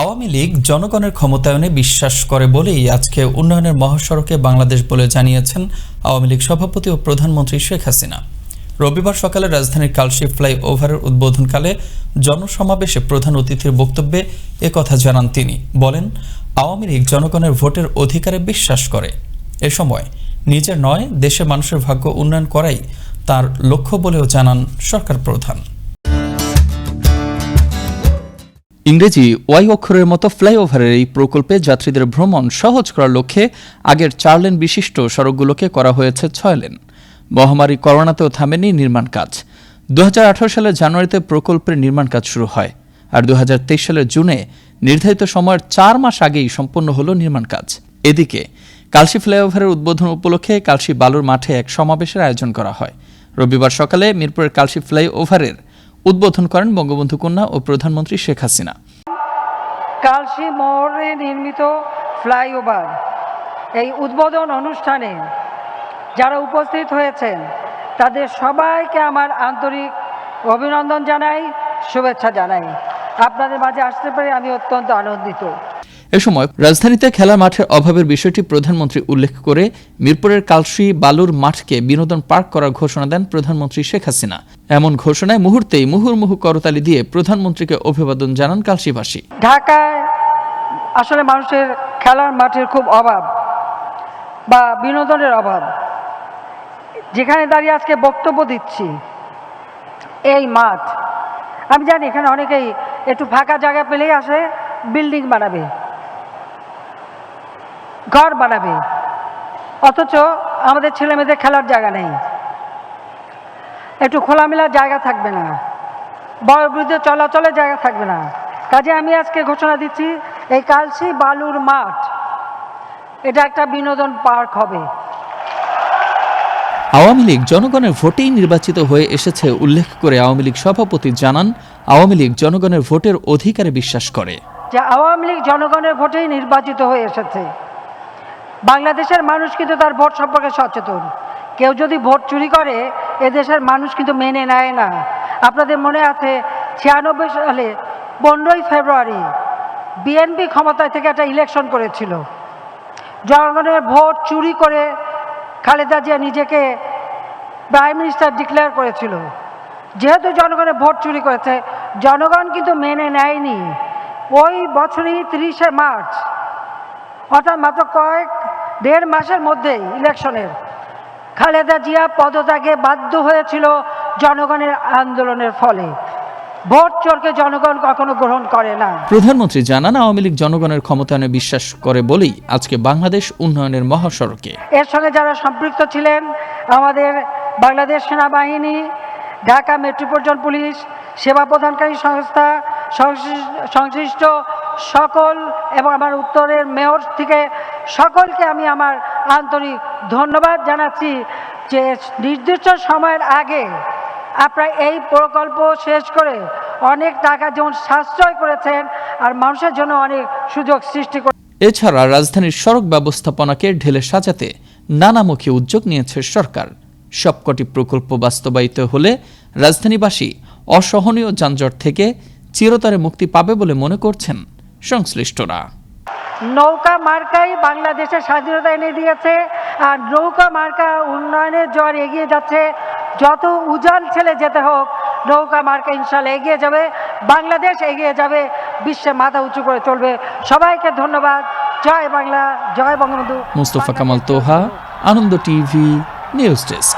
আওয়ামী লীগ জনগণের ক্ষমতায়নে বিশ্বাস করে বলেই আজকে উন্নয়নের মহাসড়কে বাংলাদেশ বলে জানিয়েছেন আওয়ামী লীগ সভাপতি ও প্রধানমন্ত্রী শেখ হাসিনা। রবিবার সকালে রাজধানীর কালশি ফ্লাই ওভারের উদ্বোধনকালে জনসমাবেশে প্রধান অতিথির বক্তব্যে একথা জানান তিনি। বলেন, আওয়ামী লীগ জনগণের ভোটের অধিকারে বিশ্বাস করে। এ সময় নিজের নয়, দেশের মানুষের ভাগ্য উন্নয়ন করাই তার লক্ষ্য বলেও জানান সরকার প্রধান। ইংরেজি ওয়াই অক্ষরের মতো ফ্লাইওভারের এই প্রকল্পে যাত্রীদের ভ্রমণ সহজ করার লক্ষ্যে আগের চার লেন বিশিষ্ট সড়কগুলোকে করা হয়েছে ছয় লেন। মহামারী করোনাতেও থামেনি নির্মাণ কাজ। দু হাজার আঠারো সালের জানুয়ারিতে প্রকল্পের নির্মাণ কাজ শুরু হয় আর দু হাজার তেইশ সালের জুনে নির্ধারিত সময়ের চার মাস আগেই সম্পন্ন হলো নির্মাণ কাজ। এদিকে, কালশি ফ্লাইওভারের উদ্বোধন উপলক্ষে কালশি বালুর মাঠে এক সমাবেশের আয়োজন করা হয়। রবিবার সকালে মিরপুরের কালশি ফ্লাইওভারের উদ্বোধন করেন বঙ্গবন্ধু কন্যা ও প্রধানমন্ত্রী শেখ হাসিনা। কালসি মোড়ে নির্মিত ফ্লাইওভার। এই উদ্বোধন অনুষ্ঠানে যারা উপস্থিত হয়েছেন, তাদের সবাইকে আমার আন্তরিক অভিনন্দন জানাই, শুভেচ্ছা জানাই। আপনাদের মাঝে আসতে পেরে আমি অত্যন্ত আনন্দিত। এ সময় রাজধানীতে খেলার মাঠের অভাবের বিষয়টি প্রধানমন্ত্রী উল্লেখ করে মিরপুরের কালশি বালুর মাঠকে বিনোদন পার্ক করার ঘোষণা দেন প্রধানমন্ত্রী শেখ হাসিনা। এমন ঘোষণায় মুহূর্তেই মুহুর্মুহু করতালি দিয়ে প্রধানমন্ত্রীকে অভিবাদন জানান কালশিবাসী। ঢাকায় আসলে মানুষের খেলার মাঠের খুব অভাব বা বিনোদনের অভাব। যেখানে দাঁড়িয়ে আজকে বক্তব্য দিচ্ছি, এই মাঠ। আমি জানি এখানে অনেকেই একটু ফাঁকা জায়গা পেলেই আসে, বিল্ডিং বানাবে। ঘর বানাবে। অথচ আমাদের ছেলে মেয়েদের খেলার জায়গা নেই। একটু খোলামেলা জায়গা থাকবে না। বড় বৃদ্ধ চলাচলের জায়গা থাকবে না। কাজে আমি আজকে ঘোষণা দিচ্ছি এই কালসি বালুর মাঠ এটা একটা বিনোদন পার্ক হবে। আওয়ামী লীগ জনগণের ভোটেই নির্বাচিত হয়ে এসেছে উল্লেখ করে আওয়ামী লীগ সভাপতি জানান আওয়ামী লীগ জনগণের ভোটের অধিকারে বিশ্বাস করে। যে আওয়ামী লীগ জনগণের ভোটেই নির্বাচিত হয়ে এসেছে। বাংলাদেশের মানুষ কিন্তু তার ভোট সম্পর্কে সচেতন। কেউ যদি ভোট চুরি করে, এদেশের মানুষ কিন্তু মেনে নেয় না। আপনাদের মনে আছে, ছিয়ানব্বই সালে পনেরোই ফেব্রুয়ারি বিএনপি ক্ষমতায় থেকে একটা ইলেকশন করেছিল। জনগণের ভোট চুরি করে খালেদা জিয়া নিজেকে প্রাইম মিনিস্টার ডিক্লেয়ার করেছিল। যেহেতু জনগণের ভোট চুরি করেছে, জনগণ কিন্তু মেনে নেয়নি। ওই বছরই তিরিশে মার্চ, অর্থাৎ মাত্র কয়েক দেড় মাসের মধ্যেই ইলেকশনের। খালেদা জিয়া পদত্যাগে বাধ্য হয়েছিল জনগণের আন্দোলনের ফলে। ভোট চোরকে জনগণ কখনো গ্রহণ করে না। প্রধানমন্ত্রী জানান আওয়ামী লীগ জনগণের ক্ষমতায়নে বিশ্বাস করে বলেই আজকে বাংলাদেশ উন্নয়নের মহাসড়কে। এর সঙ্গে যারা সম্পৃক্ত ছিলেন আমাদের বাংলাদেশ সেনাবাহিনী ঢাকা মেট্রোপলিটন পুলিশ সেবা প্রদানকারী সংস্থা সংশ্লিষ্ট- সংশ্লিষ্ট সকল এবং আমার উত্তরের মেয়র থেকে সকলকে আমি আমার আন্তরিক ধন্যবাদ জানাচ্ছি যে নির্দিষ্ট সময়ের আগে আপনারা এই প্রকল্প শেষ করে অনেক টাকা যেমন সাশ্রয় করেছেন আর মানুষের জন্য অনেক সুযোগ সৃষ্টি করে এছাড়া রাজধানীর সড়ক ব্যবস্থাপনাকে ঢেলে সাজাতে নানামুখী উদ্যোগ নিয়েছে সরকার। সবকটি প্রকল্প বাস্তবায়িত হলে রাজধানীবাসী অসহনীয় যানজট থেকে চিরতরে মুক্তি পাবে বলে মনে করছেন সংশ্লিষ্টরা। নৌকা মার্কাই বাংলাদেশের স্বাধীনতা এনে দিয়েছে আর নৌকা মার্কা উন্নয়নের জ্বর এগিয়ে যাচ্ছে। যত উজান ছেলে যেতে হোক নৌকা মার্কা ইনশাল্লাহ এগিয়ে যাবে বাংলাদেশ এগিয়ে যাবে বিশ্বে মাথা উঁচু করে চলবে। সবাইকে ধন্যবাদ জয় বাংলা জয় Bangabandhu. Mustafa Kamal Toha Ananda TV news desk.